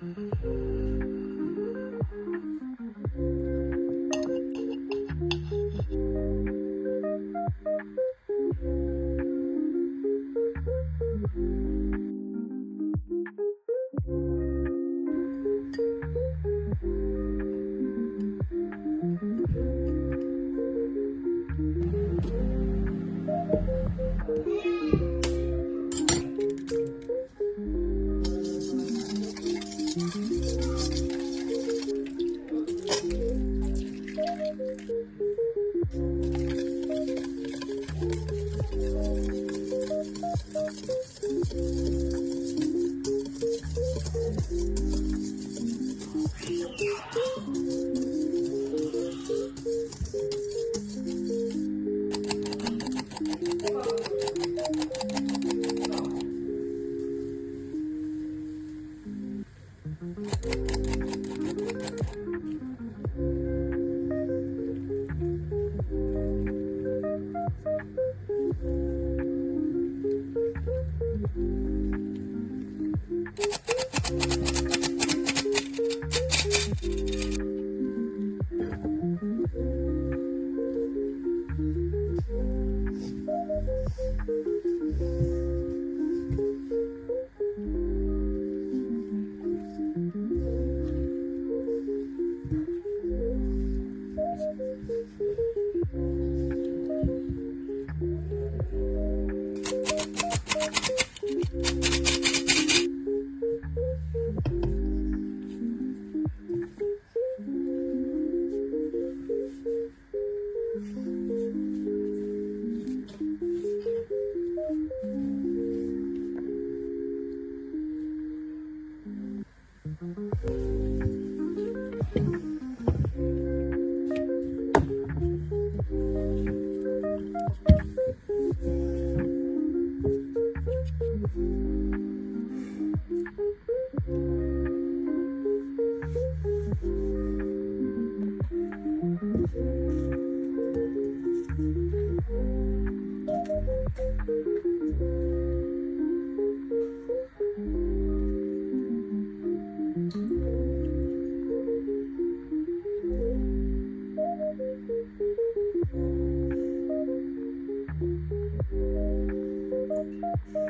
Thank you. do, do. Thank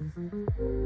mm -hmm. you.